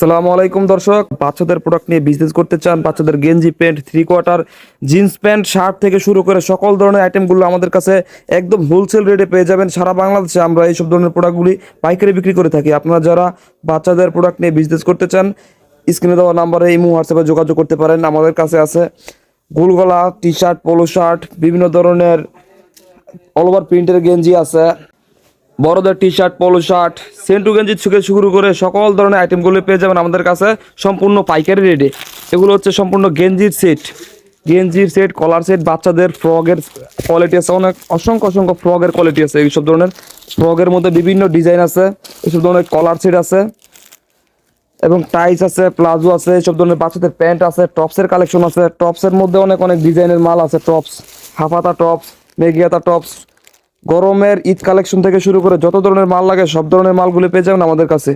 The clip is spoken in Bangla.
সালামু আলাইকুম দর্শক। বাচ্চাদের প্রোডাক্ট নিয়ে বিজনেস করতে চান, বাচ্চাদের গেঞ্জি pant three quarter jeans pant shirt থেকে শুরু করে সকল ধরনের আইটেমগুলো আমাদের কাছে একদম হোলসেল রেটে পেয়ে যাবেন। সারা বাংলাদেশে আমরা এইসব ধরনের প্রোডাক্টগুলি পাইকারি বিক্রি করে থাকি। আপনারা যারা বাচ্চাদের প্রোডাক্ট নিয়ে বিজনেস করতে চান স্ক্রিনে দেওয়া নাম্বারে এই হোয়াটসঅ্যাপে যোগাযোগ করতে পারেন। আমাদের কাছে আছে গোলগলা টি শার্ট পোলো শার্ট বিভিন্ন ধরনের অল ওভার প্রিন্টের গেঞ্জি আছে। বড়দের টি শার্ট পোলো শার্ট, সেন্টু গেঞ্জি থেকে শুরু করে সকল ধরনের আইটেমগুলো পেয়ে যাবেন আমাদের কাছে সম্পূর্ণ পাইকারি রেটে এগুলো হচ্ছে সম্পূর্ণ গেঞ্জির সেট গেঞ্জির সেট কলার সেট বাচ্চাদের ফ্রগের কোয়ালিটি আছে, অনেক অসংখ্য অসংখ্য ফ্রগের কোয়ালিটি আছে এইসব ধরনের। ফ্রগের মধ্যে বিভিন্ন ডিজাইন আছে, এইসব ধরনের কলার সেট আছে। এবং টাইস আছে, প্লাজো আছে, এইসব ধরনের বাচ্চাদের প্যান্ট আছে, টপসের কালেকশন আছে। টপসের মধ্যে অনেক অনেক ডিজাইনের মাল আছে, টপস। হাফাতা টপস মেঘিয়াতা টপস গরমের ঈদ কালেকশন থেকে শুরু করে যত ধরনের মাল লাগে সব ধরনের মালগুলো পেয়ে যাবেন আমাদের কাছে।